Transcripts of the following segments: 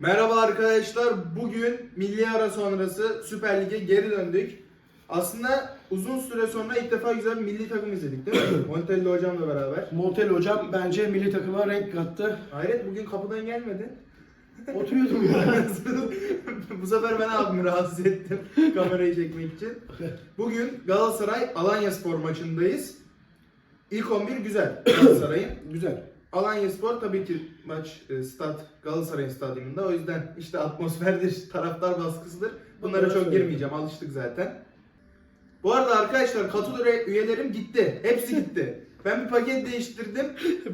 Merhaba arkadaşlar. Bugün milli ara sonrası Süper Lig'e geri döndük. Aslında uzun süre sonra ilk defa güzel bir milli takım izledik değil mi? Montelli hocamla beraber. Montel hocam bence milli takıma renk kattı. Hayret bugün kapıdan gelmedi. Oturuyordum ya. Bu sefer ben abimi rahatsız ettim kamerayı çekmek için. Bugün Galatasaray Alanya Spor maçındayız. İlk 11 güzel Galatasaray'ın. Güzel. Alanya Spor tabii ki maç e, stat Galatasaray stadyumunda. O yüzden işte atmosferdir, taraftar baskısıdır. Bunlara Bunları çok girmeyeceğim. Alıştık zaten. Bu arada arkadaşlar katıl üye- üyelerim gitti. Hepsi gitti. Ben bir paket değiştirdim.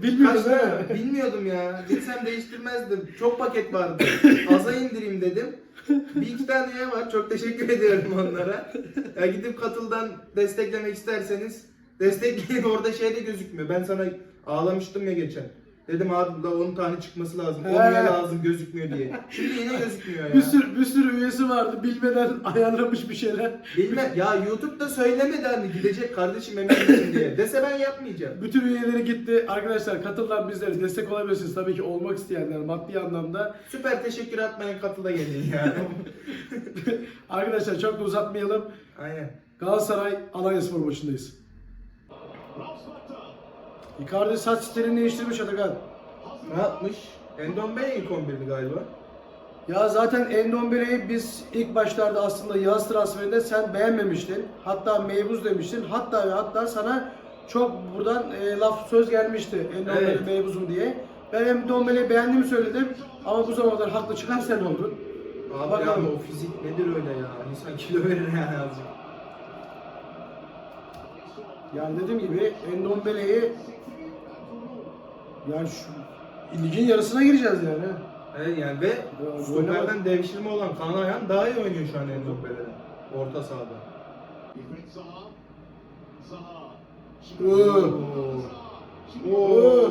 Bilmiyoruz Kaç ha. Bilmiyordum ya. Gitsem değiştirmezdim. Çok paket vardı. Aza indireyim dedim. Bir iki tane üye var. Çok teşekkür ediyorum onlara. Ya gidip katıldan desteklemek isterseniz destekleyin. Orada şey de gözükmüyor. Ben sana ağlamıştım ya geçen. Dedim abi da 10 tane çıkması lazım. 10 He. üye lazım gözükmüyor diye. Şimdi yine gözükmüyor ya. Bir sürü, bir sürü üyesi vardı bilmeden ayarlamış bir şeyler. Bilme ya YouTube'da söylemedi hani gidecek kardeşim emin misin diye. Dese ben yapmayacağım. Bütün üyeleri gitti. Arkadaşlar katıldan bizlere destek olabilirsiniz. Tabii ki olmak isteyenler maddi anlamda. Süper teşekkür atmayın katıla gelin ya. Arkadaşlar çok da uzatmayalım. Aynen. Galatasaray Alanya Spor maçındayız. Icardi saç stilini değiştirmiş Atakan. Ne yapmış? Endombele ilk 11'di galiba. Ya zaten Endombele'yi biz ilk başlarda aslında yaz transferinde sen beğenmemiştin. Hatta meybuz demiştin. Hatta ve hatta sana çok buradan e, laf söz gelmişti Endombele Evet. meybuzum diye. Ben Endombele'yi beğendiğimi söyledim. Ama bu zamana kadar haklı çıkan sen oldun. Abi Bakalım. ya o fizik nedir öyle ya? İnsan kilo verir yani azıcık. Yani dediğim gibi Endombele'yi yani şu ligin yarısına gireceğiz yani. Evet yani ve Ya, stoperden devşirme olan Kaan Ayhan daha iyi oynuyor şu an Endombele'den. Orta sahada. Iıı. Oo. Oo.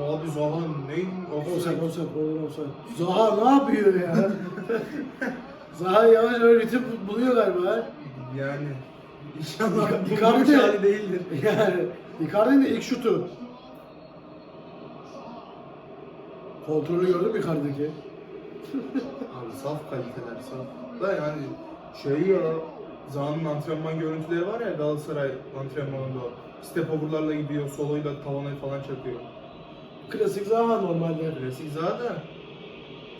Abi Zaha ne? Offside, Offside. offside, offside. Zaha ne yapıyor ya? Zaha yavaş yavaş ritim buluyor galiba. Yani inşallah bu Icardi maç hali değildir. Yani Icardi'nin de ilk şutu. Kontrolü gördün mü Icardi'deki? Abi saf kaliteler saf. Da yani şey ya Zaha'nın antrenman görüntüleri var ya Galatasaray antrenmanında. Step over'larla gidiyor, soloyla tavana falan çakıyor. Klasik Zaha normalde. Klasik Zaha da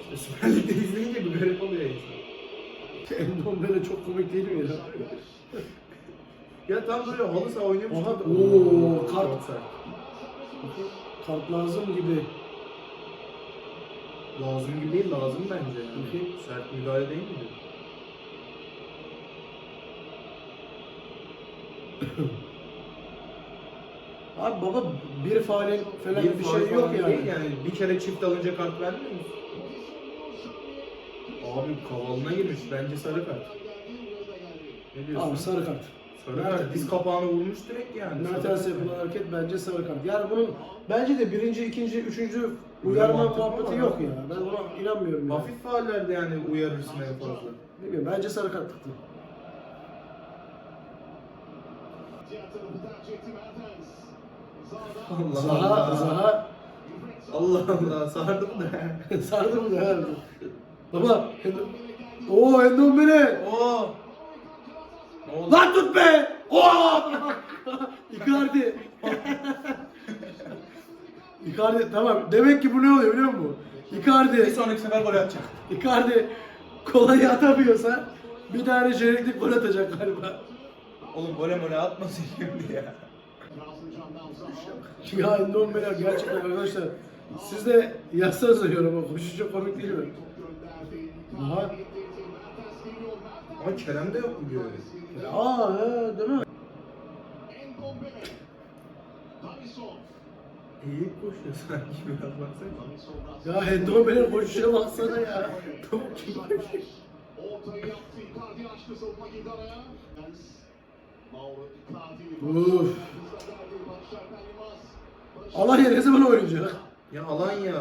işte Süper Lig'de izleyince bir garip oluyor insan. Endon böyle çok komik değil mi ya? Ya tam böyle halı saha. Oha, gibi. ooo, kart. Kart lazım gibi. Lazım gibi değil, lazım bence. Yani. Okey. Sert müdahale değil mi? Abi baba bir faalin falan bir, faul şey yok falan yani. Değil yani. Bir kere çift alınca kart vermiyor musun? Abi kavalına girmiş. Bence sarı kart. Ne diyorsun? Abi sarı kart. sarı Mert- kart. Diz kapağını vurmuş direkt yani. Mertens Sarı yapılan kart. hareket bence sarı kart. Yani bunun bence de birinci, ikinci, üçüncü uyarma mantıklı muhabbeti ama. yok ya. Ben buna inanmıyorum. Yani. Hafif faullerde yani uyarırsın en fazla. Bilmiyorum bence sarı kart tuttu. Allah Zaha, Allah. Zaha Allah Allah sardım da. sardı mı da herhalde. Baba, Oo Endombele. Oo. Ne oldu? Lan tut be! Oo! Icardi. Icardi tamam. Demek ki bu ne oluyor biliyor musun? Bir Icardi, sonraki sefer gol atacak. Icardi kolayı atamıyorsa bir tane jeneriklik gol atacak galiba. Oğlum gole mole atmasın şimdi ya. Ya Endombele gerçekten arkadaşlar siz de yazsanıza yoruma koşu çok komik değil mi? Aha. Ama Kerem de yok bu göre. Aa he, değil mi? İyi koşuyor sanki biraz baksana. Ya Endombele koşuşuna baksana ya. Tavuk gibi koşuyor. Uf. Alanya ne zaman oynayacak? Ya Alanya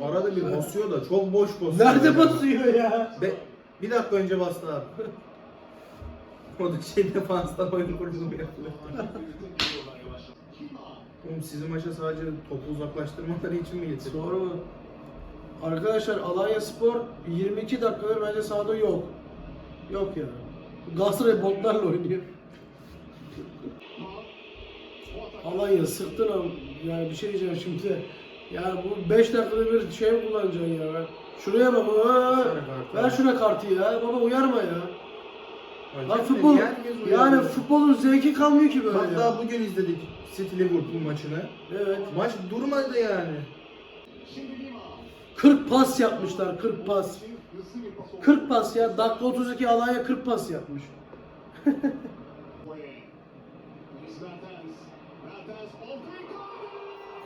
arada bir basıyor da çok boş basıyor. Nerede Yani. basıyor ya? Be, bir dakika önce bastı abi. o da şey defanstan oyun yapıyor. Oğlum sizin maça sadece topu uzaklaştırmaları için mi getirdin? Doğru mu? Arkadaşlar Alanya Spor 22 dakikadır bence sahada yok. Yok ya. Galatasaray botlarla oynuyor. Alanya sıktın ama yani bir şey diyeceğim şimdi. Yani bu 5 dakikada bir şey mi kullanacaksın ya? Şuraya bak. Ver şuna kartı ya. Baba uyarma ya. Lan futbol yani futbolun zevki kalmıyor ki böyle. ya. Hatta bugün izledik City Liverpool maçını. Evet. Maç durmadı yani. 40 pas yapmışlar 40 pas. 40 pas ya. Dakika 32 Alanya 40 pas yapmış.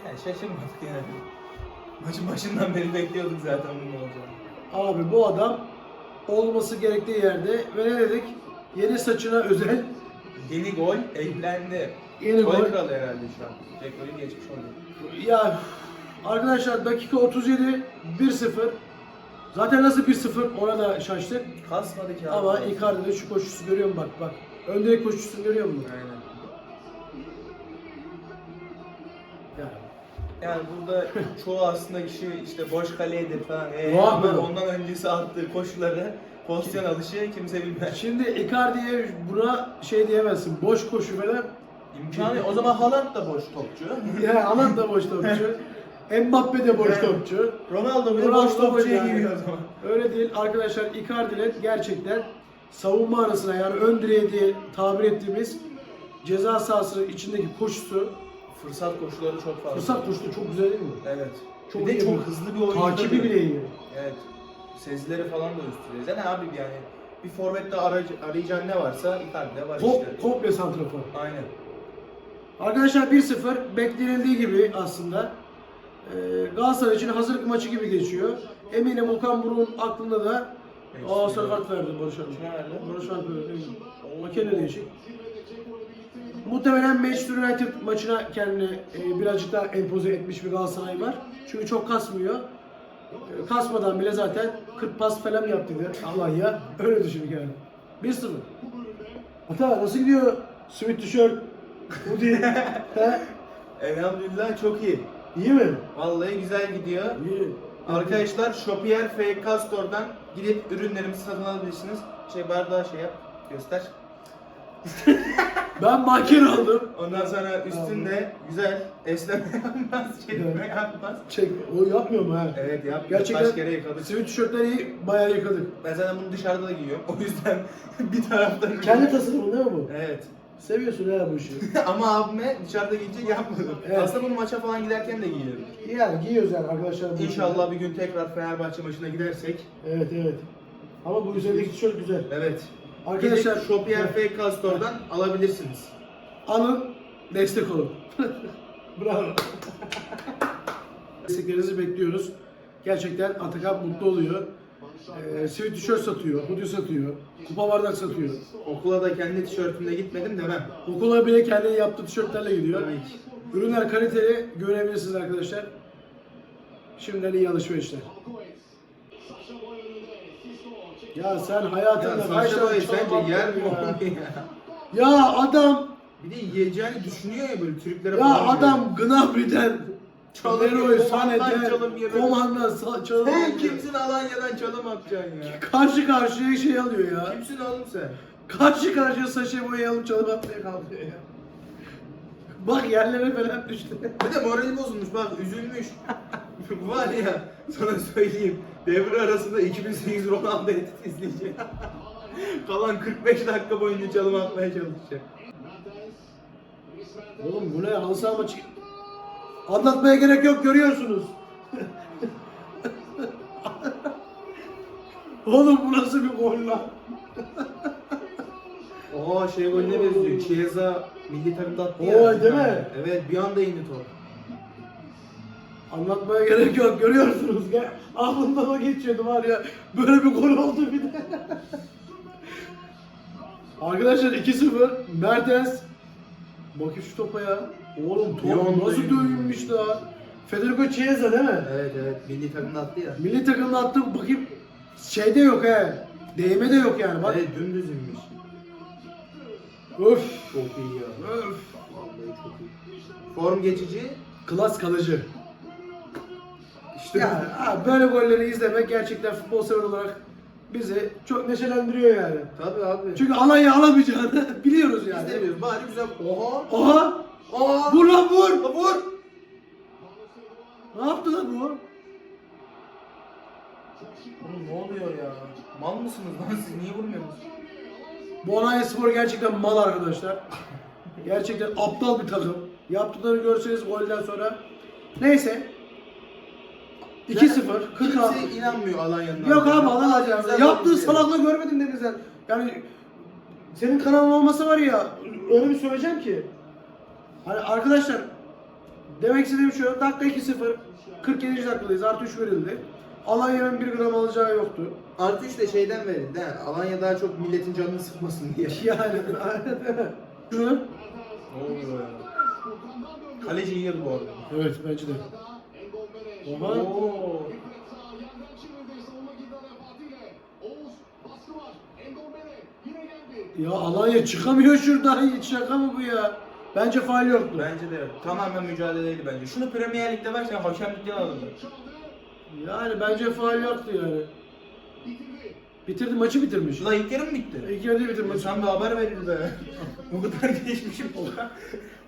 Yani şaşırmadık yani. Maçın başından beri bekliyorduk zaten bunun olacağını. Abi bu adam olması gerektiği yerde ve ne dedik? Yeni saçına özel Yeni gol eklendi. Yeni gol gol. kralı herhalde şu an. Rekoru geçmiş oldu. ya arkadaşlar dakika 37 1-0 Zaten nasıl 1-0 ona da şaştık. Kasmadı ki abi. Ama Icardi'de şu koşusu görüyor musun bak bak. Öndeki koşusunu görüyor musun? Aynen. Yani. Yani burada çoğu aslında kişi işte boş kaledir falan. Ee, Vah ama be. ondan öncesi attığı koşuları, pozisyon alışı kimse bilmez. Şimdi Icardi'ye buna şey diyemezsin. Boş koşu falan. İmkanı o zaman Haaland da boş topçu. Ya Alan da boş topçu. Mbappe de boş Evet. topçu. Ronaldo bile Ronaldo boş topçuya yani. giriyor o zaman. Öyle değil arkadaşlar Icardi'nin gerçekten savunma arasına yani ön direğe diye tabir ettiğimiz ceza sahası içindeki koşusu Fırsat koşuları çok fazla. fırsat koşusu çok güzel değil mi? Evet. Çok bir de iyi çok bu. hızlı bir oyuncu. Takibi bile iyi. Evet. Sezileri falan da üstüne. Zaten abi yani bir forvette arayacağın ne varsa Icardi'de var Top, işte. komple santrafor. Aynen. Arkadaşlar 1-0 beklenildiği gibi aslında ee, Galatasaray için hazırlık maçı gibi geçiyor. Eminim Okan Buruk'un aklında da Aa sarı kart verdi Barış Alper. Kime verdi? Barış Alper verdi. O kene değişik. Muhtemelen Manchester United maçına kendini e, birazcık daha empoze etmiş bir Galatasaray var. Çünkü çok kasmıyor. Kasmadan bile zaten 40 pas falan yaptı der. Allah ya. Öyle düşün yani. 1-0. Ata nasıl gidiyor? Sweet tişört. Bu değil. He? Elhamdülillah çok iyi. İyi mi? Vallahi güzel gidiyor. İyi. Arkadaşlar Shopier FK Store'dan gidip ürünlerimizi satın alabilirsiniz. Şey bardağı şey yap, göster. Ben makyaj aldım. Ondan sonra üstünde güzel esneme yapmaz, çekme yapmaz. Çek. O yapmıyor mu ha? Evet yap. Gerçekten Kaç kere yıkadık. sivil tişörtleri iyi, bayağı yıkadık. Ben zaten bunu dışarıda da giyiyorum. O yüzden bir taraftan... Kendi tasarımın değil mi bu? Evet. Seviyorsun ha bu işi. Ama abime dışarıda giyecek yapmadım. Evet. Aslında bunu maça falan giderken de giyiyorum. Yani giyiyoruz yani arkadaşlar. bu işi. İnşallah bir gün tekrar Fenerbahçe maçına gidersek. Evet evet. Ama bu üzerindeki tişört güzel. Evet. Arkadaşlar Gidip Shopier FK Store'dan alabilirsiniz. alın, destek olun. Bravo. Desteklerinizi bekliyoruz. Gerçekten Atakan mutlu oluyor. Ee, sivil tişört satıyor, hoodie satıyor, kupa bardak satıyor. Okula da kendi tişörtümle gitmedim demem. Okula bile kendi yaptığı tişörtlerle gidiyor. Ki. Ürünler kaliteli, görebilirsiniz arkadaşlar. Şimdiden iyi alışverişler. Ya sen Ya hayatında kaç Saşa Boy tane çalım sence yer mi ya? onu ya? Ya adam, Bir de yiyeceğini düşünüyor ya böyle triplere ya falan adam Gnabry'den, Çalım Leroy Komandan çalım Sané'den, yiyor. Komandan sa- çalım Sen yiyor. kimsin Alanya'dan çalım atacaksın ya? Karşı karşıya şey alıyor ya. Kimsin oğlum sen? Karşı karşıya Saşa Boy'u alıp çalım atmaya kalkıyor ya. Bak yerlere falan düştü. Bir de morali bozulmuş bak üzülmüş. Var ya sana söyleyeyim. Devre arasında 2008 Ronaldo edit izleyecek. Kalan 45 dakika boyunca çalım atmaya çalışacak. Oğlum bu ne? Halı saha maçı. Anlatmaya gerek yok görüyorsunuz. Oğlum bu nasıl bir gol lan? Oo şey golüne benziyor. Chiesa milli takımda attı Oo, ya. değil mi? Evet bir anda indi top. Anlatmaya gerek yok görüyorsunuz. Gel. Aklımdan o geçiyordu var ya. Böyle bir gol oldu bir de. Arkadaşlar 2-0 Mertens. Bakın şu topa ya. Oğlum top nasıl duyum. dövünmüş daha. Federico Chiesa değil mi? Evet evet milli takımda attı ya. Milli takımda attım bakayım şeyde yok he. Değme de yok yani bak. Evet dümdüz inmiş. Öf. Çok iyi ya. Öf. Vallahi çok iyi. Form geçici. Klas kalıcı. İşte Yani abi böyle golleri izlemek gerçekten futbol sever olarak bizi çok neşelendiriyor yani. Tabii abi. Çünkü Alanya alamayacağını biliyoruz yani. İzlemiyoruz. Bari güzel. Oha. Oha! Oha. Vur lan vur! Vur. Ne yaptı lan bu? Oğlum ne oluyor ya? Mal mısınız lan siz? Niye vurmuyorsunuz? Bu Alanya Spor gerçekten mal arkadaşlar. Gerçekten aptal bir takım. Yaptıklarını görseniz golden sonra. Neyse. 2-0, 46. Kimse inanmıyor Alanya'nın. Yok abi Güzel aşkına. Yaptığı salaklığı görmedin dedin sen. Yani senin kanalın olmasa var ya öyle bir söyleyeceğim ki. Hani arkadaşlar demek istediğim şu dakika 2-0 47. dakikadayız artı 3 verildi. Alanya'nın 1 gram alacağı yoktu. Artı 3 de şeyden verildi. he. Alanya daha çok milletin canını sıkmasın diye. Yani şunu Ne oluyor ya? Kaleci yiyordu bu arada. Evet bence de. Oo. Ya Alanya çıkamıyor şuradan hiç şaka mı bu ya? Bence faal yoktu. Bence de tamamen mücadeleydi bence. Şunu Premier Lig'de versen hakemlikten alınır. Yani bence faal yoktu yani. Bitirdi maçı bitirmiş. Ulan ilk yarı mı bitti? İlk yarıda bitirmiş. Sen bir haber verir be. o kadar geçmişim.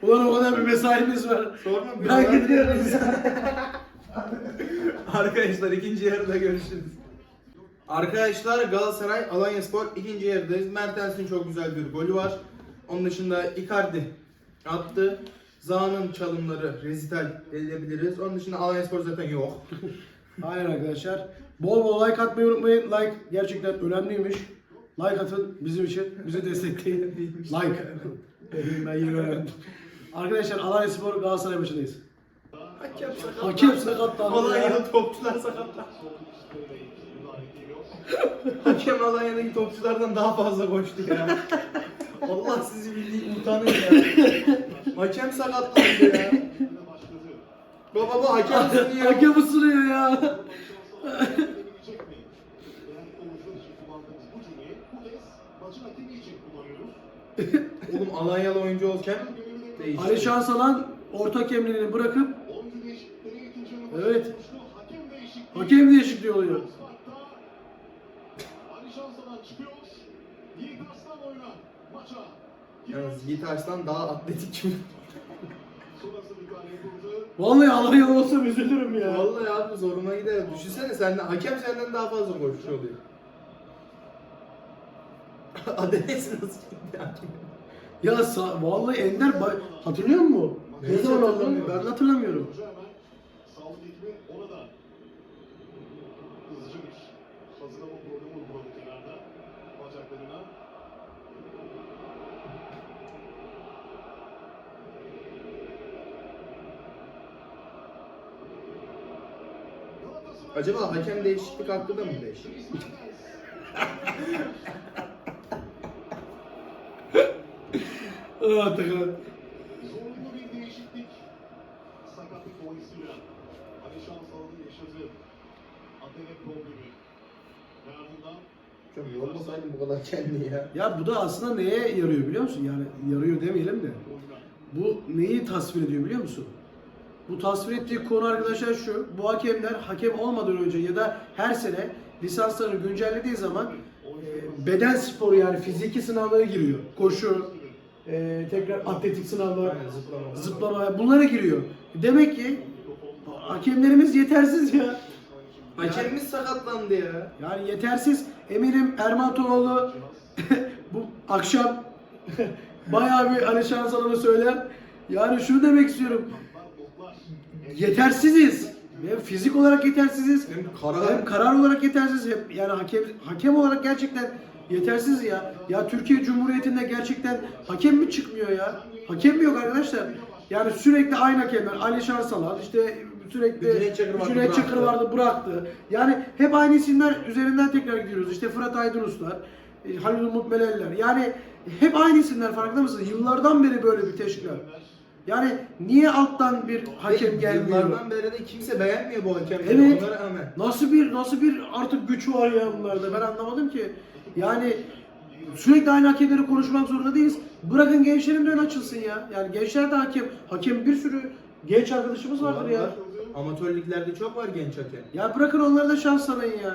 Ulan o kadar bir mesaimiz var. Sorma bir Ben gidiyorum. Arkadaşlar ikinci yarıda görüşürüz. Arkadaşlar Galatasaray Alanya Spor ikinci yarıdayız. Mertens'in çok güzel bir golü var. Onun dışında Icardi attı. Zaha'nın çalımları rezital edebiliriz. Onun dışında Alanya Spor zaten yok. Aynen arkadaşlar. Bol bol like atmayı unutmayın. Like gerçekten önemliymiş. Like atın bizim için. Bizi destekleyin. like. ben öğrendim. Arkadaşlar Alanya Spor Galatasaray maçındayız. Hakem sakat. Hakem sakatlandı ya. Alanya'da topçular sakatlar. Hakem Alanya'daki topçulardan daha fazla koştu ya. Allah sizi bildiği utanın ya. Hakem sakatlandı ya. Baba bu hakem sınıyor. Hakem ısırıyor ya. Oğlum Alanyalı oyuncu olken değişti. Ali Şansalan orta kemliğini bırakıp Evet. Hakem değişikliği oluyor. Yalnız Yiğit Arslan daha atletik çünkü. Vallahi Alanya olsa üzülürüm ya. Vallahi abi zoruma gider. Düşünsene senden hakem senden daha fazla koşmuş oluyor. Adenesi nasıl gitti hakem? Ya sa- vallahi Ender ba- hatırlıyor musun? Ne zaman hatırlamıyorum. Ben hatırlamıyorum. Acaba hakem değişiklik hakkı da mı değişti? Ah Atakan. Zorunlu bir değişiklik sakatlık dolayısıyla Ali Şansal'ın yaşadığı Atene problemi ve ardından Çok yormasaydım bu kadar kendini ya. Ya bu da aslında neye yarıyor biliyor musun? Yani yarıyor demeyelim de. Bu neyi tasvir ediyor biliyor musun? Bu tasvir ettiği konu arkadaşlar şu. Bu hakemler hakem olmadan önce ya da her sene lisanslarını güncellediği zaman e, beden sporu yani fiziki sınavlara giriyor. Koşu, e, tekrar atletik sınavlar, zıplama. zıplama bunlara giriyor. Demek ki hakemlerimiz yetersiz ya. Hakemimiz sakatlandı ya. Yani yetersiz. Eminim Erman Toroğlu bu akşam bayağı bir Ali Şansalan'a söyler. Yani şunu demek istiyorum. Yetersiziz. Hem fizik olarak yetersiziz. Hem karar- hem karar olarak yetersiz. Hem yani hakem hakem olarak gerçekten yetersiz ya. Ya Türkiye Cumhuriyeti'nde gerçekten hakem mi çıkmıyor ya? Hakem mi yok arkadaşlar? Yani sürekli aynı hakemler. Ali Şansalan işte sürekli Cüneyt Çakır vardı, Cüneyt Çakır bıraktı. vardı bıraktı. Yani hep aynı isimler üzerinden tekrar gidiyoruz. İşte Fırat Aydınuslar, e, Halil Umut Meleller. Yani hep aynı isimler farkında mısın? Yıllardan beri böyle bir teşkilat. Yani niye alttan bir hakem gelmiyor? Yıllardan beri de kimse beğenmiyor bu hakemleri. Evet. Onlara rağmen. Nasıl bir nasıl bir artık güç var ya bunlarda ben anlamadım ki. Yani sürekli aynı hakemleri konuşmak zorunda değiliz. Bırakın gençlerin de ön açılsın ya. Yani gençler de hakem. Hakem bir sürü genç arkadaşımız vardır ya. Amatör liglerde çok var genç hakem. Ya bırakın onlara da şans tanıyın ya.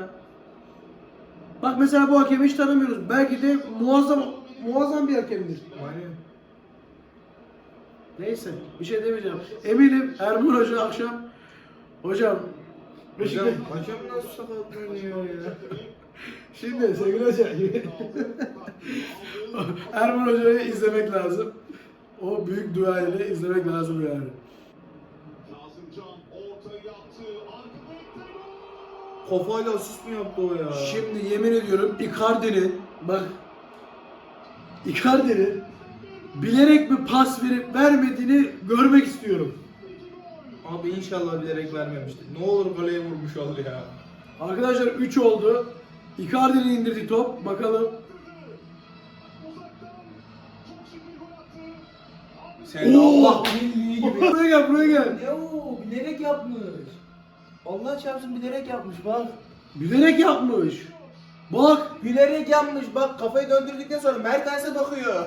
Bak mesela bu hakemi hiç tanımıyoruz. Belki de muazzam muazzam bir hakemdir. Aynen. Neyse bir şey demeyeceğim. Eminim Erman Hoca akşam hocam Hocam, Beşiktaş hakem nasıl sakatlanıyor ya? şimdi sevgili hocam Erman Hoca'yı izlemek lazım. O büyük duayla izlemek lazım yani. Kazımcan orta yaptı. Arkada Kafayla asist mi yaptı o ya? Şimdi yemin ediyorum Icardi'nin bak Icardi'nin bilerek mi pas verip vermediğini görmek istiyorum. Abi inşallah bilerek vermemiştir. Ne olur kaleye vurmuş ol ya. Arkadaşlar 3 oldu. Icardi'nin indirdiği top. Bakalım. Sen de Allah bildiği gibi. buraya gel buraya gel. Ne o? Bilerek yapmış. Allah çarpsın bilerek yapmış bak. Bilerek yapmış. Bak. Bilerek yapmış bak kafayı döndürdükten sonra Mertens'e bakıyor.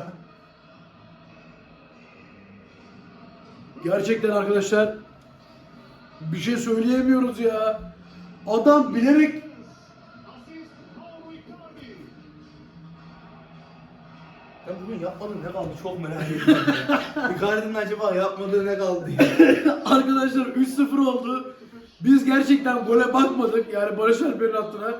Gerçekten arkadaşlar bir şey söyleyemiyoruz ya. Adam bilerek Ben bugün yapmadım ne kaldı çok merak ediyorum. Icardi'nin acaba yapmadığı ne kaldı arkadaşlar 3-0 oldu. Biz gerçekten gole bakmadık. Yani Barış Alper'in attığına.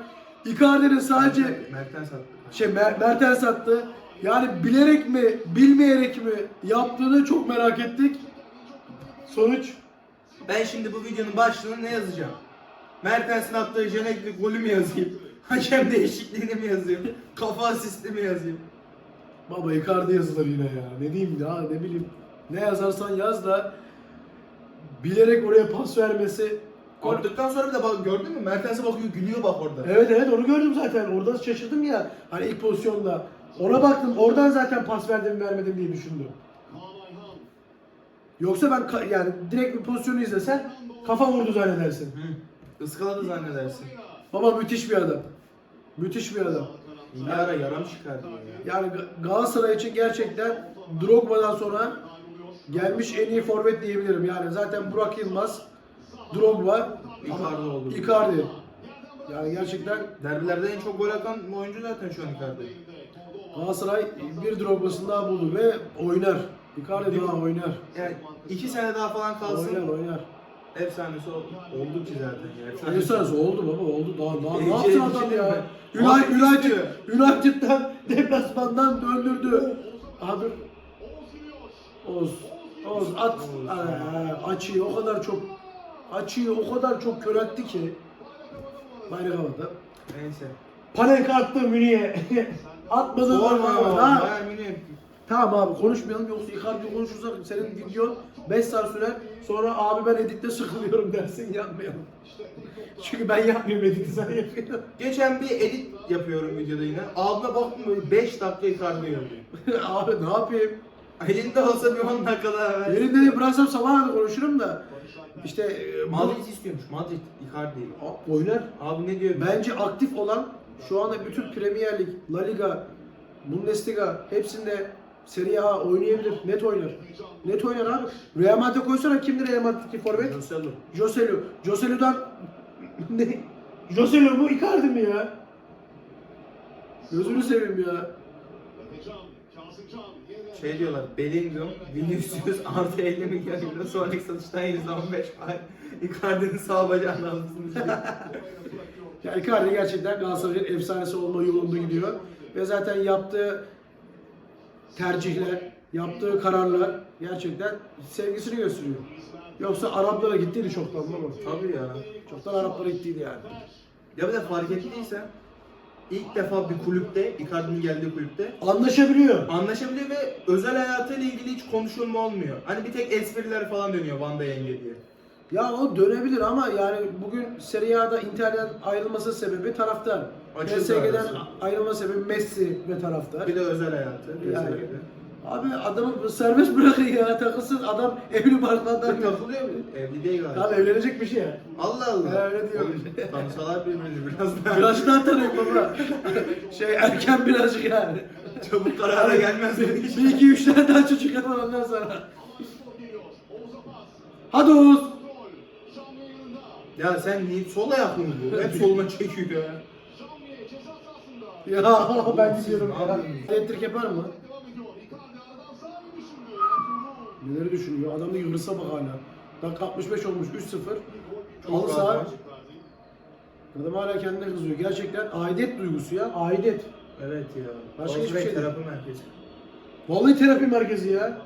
Icardi'nin sadece Mertens attı. şey Mer- Mertens attı. Yani bilerek mi, bilmeyerek mi yaptığını çok merak ettik. Sonuç Ben şimdi bu videonun başlığına ne yazacağım? Mertens'in attığı jeneklik golü mü yazayım? Hakem değişikliğini mi yazayım? Kafa asisti mi yazayım? Baba Icardi yazılır yine ya. Ne diyeyim ya ne bileyim. Ne yazarsan yaz da bilerek oraya pas vermesi. Attıktan sonra bir de bak gördün mü? Mertens'e bakıyor gülüyor bak orada. Evet evet onu gördüm zaten. Orada şaşırdım ya. Hani ilk pozisyonda. Ona baktım. Oradan zaten pas verdim vermedim diye düşündüm. Yoksa ben yani direkt bir pozisyonu izlesen kafa vurdu zannedersin. Hı. Iskaladı zannedersin. Baba müthiş bir adam. Müthiş bir adam. Bir ara yaram çıkardı ya. Yani Ga- Galatasaray için gerçekten Drogba'dan sonra gelmiş en iyi forvet diyebilirim. Yani zaten Burak Yılmaz, Drogba, Icardi oldu. Icardi. Yani gerçekten Derbilerde en çok gol atan oyuncu zaten şu an Icardi. Galatasaray bir Drogba'sını daha buldu ve oynar. Icardi daha oynar. Yani iki sene daha falan kalsın. Oynar oynar. Efsanesi ol- oldu ki zaten ya. Efsanesi. Oldu baba oldu. Daha, daha ne Ece- yaptı adam Ece ya? Madrid United, istiyor. United'dan deplasmandan döndürdü. Abi Oğuz, Oğuz at Aa, açıyı o kadar çok açıyı o kadar çok köreltti ki bayrak havada. Neyse. Panenka attı Münih'e. Atmadı. Sorma Ha, ama. ha. Bayern Münih. Tamam abi konuşmayalım yoksa Icardi konuşursak senin videon 5 saat sürer. Sonra abi ben editte sıkılıyorum dersin yapmayalım. Çünkü ben yapmıyorum editi sen yapıyorsun. Geçen bir edit yapıyorum videoda yine. Abime baktım böyle 5 dakika Icardi yazıyor. abi ne yapayım? Elinde olsa bir 10 dakika daha ver. Yerinde de bıraksam sabah da konuşurum da. İşte e, Madrid istiyormuş. Madrid. Icardi. A- oynar. Abi ne diyor? Bence aktif olan şu anda bütün Premier Lig, La Liga, Bundesliga hepsinde Serie A oynayabilir. Net oynar. Net oynar abi. Real Madrid'e koysana kimdir Real Madrid'deki forvet? Joselu. Joselu. Joselu'dan ne? Joselu mu Icardi mi ya? Gözünü seveyim ya. Şey diyorlar Bellingham, Vinicius artı 50 milyon euro sonraki satıştan %15 pay. Icardi'nin sağ bacağını alırsınız. Ya Icardi gerçekten Galatasaray'ın efsanesi olma yolunda gidiyor. Ve zaten yaptığı tercihler, yaptığı kararlar gerçekten sevgisini gösteriyor. Yoksa Araplara gittiydi çoktan baba. Tabii ya. Çoktan Araplara gittiydi yani. Ya bir de fark ettiysen ilk defa bir kulüpte, Icardi'nin geldiği kulüpte Anlaşabiliyor. anlaşabiliyor ve özel hayatıyla ilgili hiç konuşulma olmuyor. Hani bir tek espriler falan dönüyor Van'da yenge diye. Ya o dönebilir ama yani bugün Serie A'da Inter'den ayrılması sebebi taraftar. Açıldı PSG'den arası. ayrılma sebebi Messi ve taraftar. Bir de özel hayatı. Yani. PSG'de. Abi adamı serbest bırakın ya takılsın adam evli barklardan takılıyor mu? Evli değil galiba. Abi evlenecek bir şey ya. Allah Allah. Ha, öyle diyor. Oğlum, Tanısalar birbirini biraz daha. Biraz daha tanıyın baba. şey erken birazcık yani. Çabuk karara gelmez mi? bir iki üç tane daha çocuk yapar ondan sonra. Hadi Oğuz. Ya sen niye sol ayak mı bu? Hep soluna çekiyor ya. Ya ben gidiyorum ya. Elektrik yapar mı? Neleri düşünüyor? Adamdaki hırsa bak hala. Dakika 65 olmuş 3-0. Çok Halı saha. Adam hala kendine kızıyor. Gerçekten aidet duygusu ya. Aidet. Evet ya. Başka Galatasaray hiçbir şey değil. terapi merkezi. Vallahi terapi merkezi ya.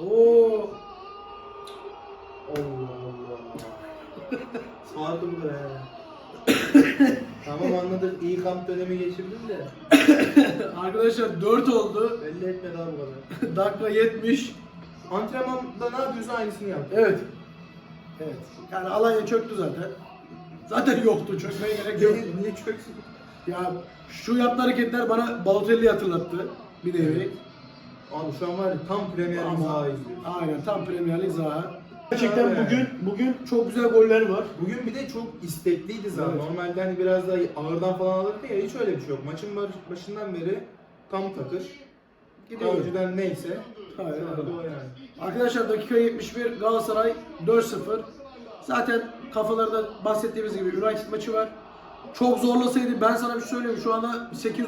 Oo. Allah Allah. Sardı bu be. tamam anladık. İyi kamp dönemi geçirdin de. Arkadaşlar 4 oldu. Belli etme daha bu kadar. Dakika 70. Antrenmanda ne yapıyorsa aynısını yap. Evet. Evet. Yani Alanya çöktü zaten. Zaten yoktu. Çökmeye gerek yok. Niye, niye çöksün? Ya şu yaptığı hareketler bana Balotelli'yi hatırlattı. Bir nevi. Abi şu an var ya tam Premier Lig izliyoruz. aynen tam Premier Lig zaha. Gerçekten Evet. bugün bugün çok güzel goller var. Bugün bir de çok istekliydi zaten. Evet. Normalde hani biraz daha ağırdan falan alırdı ya hiç öyle bir şey yok. Maçın baş- başından beri tam takır. Gidiyor. Önceden neyse. O yani. Arkadaşlar dakika 71 Galatasaray 4-0. Zaten kafalarda bahsettiğimiz gibi United maçı var. Çok zorlasaydı ben sana bir şey söyleyeyim şu anda 8-9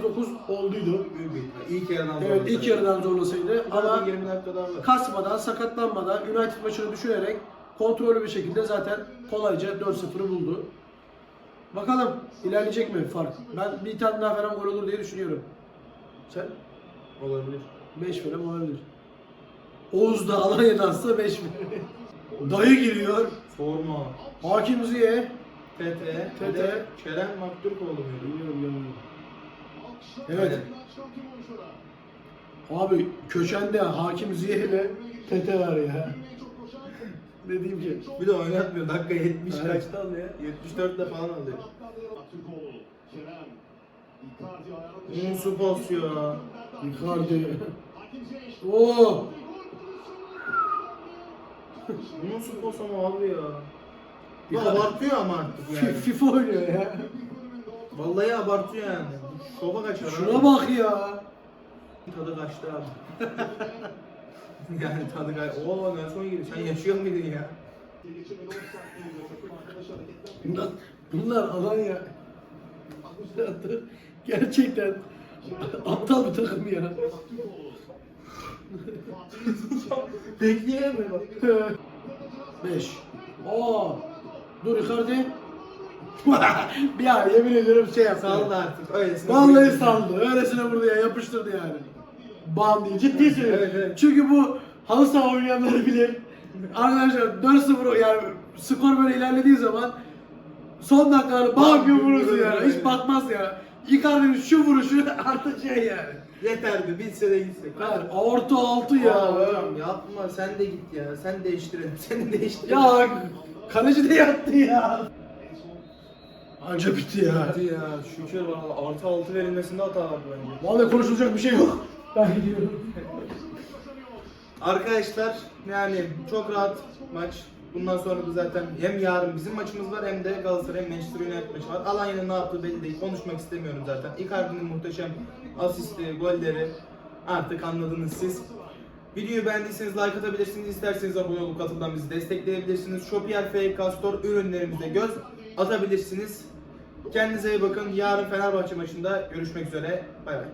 olduydu. Büyük bir ihtimal. İlk yarıdan Evet ilk yarıdan zorlasaydı Ama ama 20 dakika daha var. kasmadan, sakatlanmadan United maçını düşünerek kontrollü bir şekilde zaten kolayca 4-0'ı buldu. Bakalım ilerleyecek mi fark? Ben bir tane daha falan gol olur diye düşünüyorum. Sen? Olabilir. 5 falan olabilir. Oğuz da Alanya'dansa 5 mi? Dayı giriyor. Forma. Hakim Ziye. TT. TT. Kerem Maktürkoğlu muydu? Bilmiyorum. Alkışlar. Evet. Abi köşende Hakim Ziye ile Tete var ya. Ne diyeyim ki? Bir de oynatmıyor. Dakika 70 Evet. kaçta alıyor? 74'te falan alıyor. Unsu basıyor. Icardi. Oo. Nasıl posa mı abi ya? Bu Ya. abartıyor ama artık yani. FIFA oynuyor ya. Vallahi abartıyor yani. Şova kaçar Şuna abi. bak ya. Tadı kaçtı abi. yani tadı kaçtı. Oğlum Nelson gibi sen yaşıyor muydun ya? Bunlar, bunlar Alanya. Gerçekten aptal bir takım ya. Bekleyemem bak. 5. Oo. Dur Icardi. ya yemin ediyorum şey yaptı. Saldı artık. Öylesine. Vallahi saldı. Öylesine vurdu ya yapıştırdı yani. Bam diye ciddi söylüyorum. Evet, evet. Çünkü bu halı saha oynayanlar bilir. Arkadaşlar 4-0 yani skor böyle ilerlediği zaman son dakikalarda bam gibi vurursun yani. Hiç bakmaz ya. Icardi'nin şu vuruşu artık şey yani. Yeterdi. Bitse de gitsek. Yani orta altı ya. Hocam yapma sen de git ya. Sen değiştirelim. Sen değiştir. Ya kaleci de yattı ya. Anca bitti ya. Hadi ya şükür valla artı altı verilmesinde hata vardı bence. Vallahi konuşulacak bir şey yok. Ben gidiyorum. Arkadaşlar yani çok rahat maç. Bundan sonra da zaten hem yarın bizim maçımız var hem de Galatasaray Manchester United maçı var. Alanya'nın ne yaptığı belli değil. Konuşmak istemiyorum zaten. Icardi'nin muhteşem asisti, golleri artık anladınız siz. Videoyu beğendiyseniz like atabilirsiniz. İsterseniz abone olup katıldan bizi destekleyebilirsiniz. Shopier FK Store ürünlerimize göz atabilirsiniz. Kendinize iyi bakın. Yarın Fenerbahçe maçında görüşmek üzere. Bay bay.